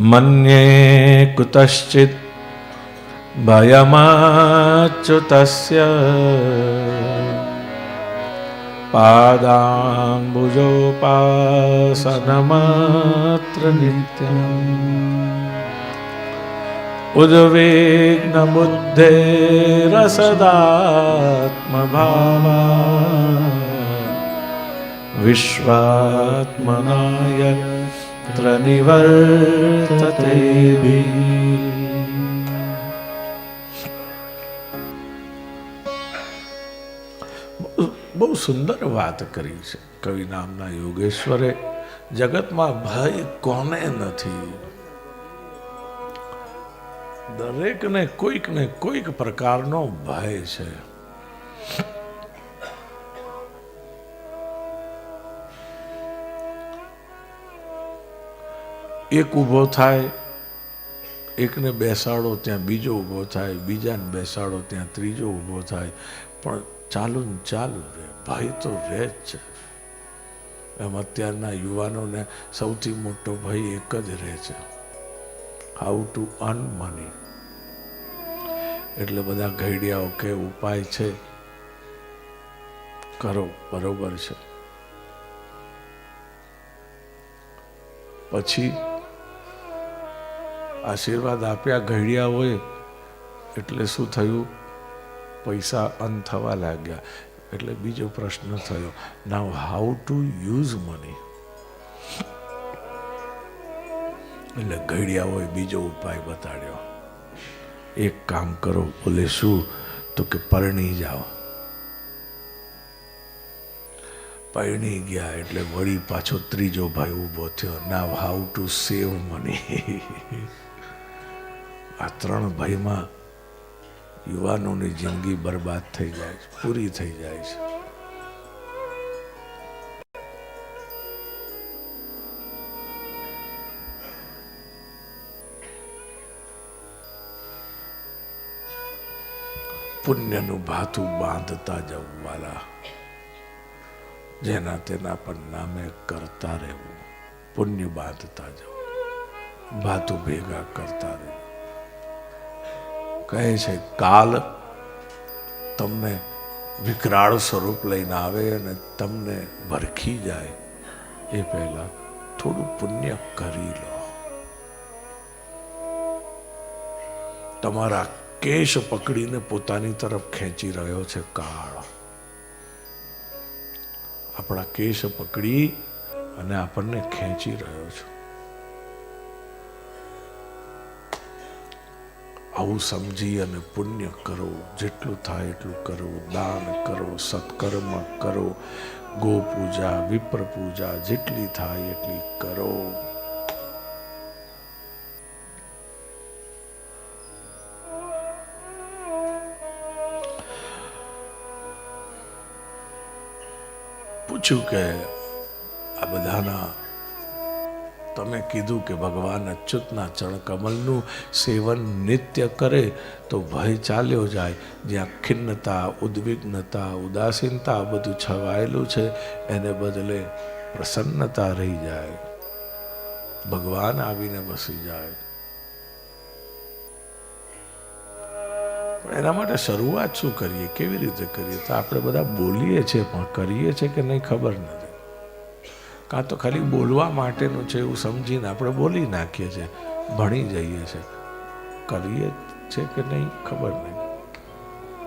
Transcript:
મન્યે કુતશ્ચિત ભયમાચ્યુતસ્ય પાદાંબુજોપાસનમાત્ર નિત્યમ ઉદ્વિગ્નબુદ્ધેરસદાત્મભાવા વિશ્વાત્મનાય ત્ર નિવર્તતે બહુ સુંદર વાત કરી છે કવિ નામના યોગેશ્વરે જગતમાં ભય કોને નથી દરેકને કોઈક ને કોઈક પ્રકારનો ભય છે એક ઊભો થાય, એકને બેસાડો ત્યાં બીજો ઊભો થાય, બીજાને બેસાડો ત્યાં ત્રીજો ઊભો થાય. પણ ચાલુ ને ચાલુ રહે ભય તો રહે જ છે. એમ અત્યારના યુવાનોને સૌથી મોટો ભય એક જ રહે છે. હાઉ ટુ અર્ન મની એટલે બધા ઘડિયાઓ કે ઉપાય છે. કરો, બરોબર છે. પછી આશીર્વાદ આપ્યા, ઘડિયા હોય, એટલે શું થયું? પૈસા અન થવા લાગ્યા. એટલે બીજો પ્રશ્ન થયો now how to use money એટલે ઘડિયા હોય, બીજો ઉપાય બતાડ્યો. એક કામ કરો, બોલે શું? તો કે પરણી જાઓ. પરણી ગયા, એટલે વળી પાછો ત્રીજો ભાઈ ઊભો થયો now how to save money આ ત્રણ ભયમાં યુવાનોની જિંદગી બરબાદ થઈ જાય છે, પૂરી થઈ જાય છે. પુણ્યનું ભાથું બાંધતા જવું વાલા જેના તેના પણ નામે કરતા રહેવું. પુણ્ય બાંધતા જવું. ભાથું ભેગા કરતા રહેવું. કહે છે, કાલ તમને વિકરાળ સ્વરૂપ લઈને આવે અને તમને ભરખી જાય. એ પહેલા થોડું પુણ્ય કરી લો. તમારા કેશ પકડીને પોતાની તરફ ખેંચી રહ્યો છે કાળ. આપણા કેશ પકડી અને આપણને ખેંચી રહ્યો છે. આવું સમજી અને પુણ્ય કરો, જેટલું થાય એટલું કરો, દાન કરો, સત્કર્મ કરો ગો પૂજા વિપ્ર પૂજા જેટલી થાય એટલી કરો. પૂછ્યું કે આ બધાના તમે કીધું કે ભગવાન અચ્યુતના ચરણકમલનું સેવન નિત્ય કરે તો ભય ચાલ્યો જાય. જ્યાં ખિન્નતા, ઉદ્વિગ્નતા, ઉદાસીનતા બધું છવાયેલું છે, એને બદલે પ્રસન્નતા રહી જાય. ભગવાન આવીને બસી જાય. એના માટે શરૂઆત શું કરીએ? કેવી રીતે કરીએ? તો આપણે બધા બોલીએ છીએ, પણ કરીએ છીએ કે નહીં ખબર નથી. કાં તો ખાલી બોલવા માટેનું છે એવું સમજીને આપણે બોલી નાખીએ છીએ, ભણી જઈએ છીએ. કરીએ છે કે નહીં ખબર નહીં.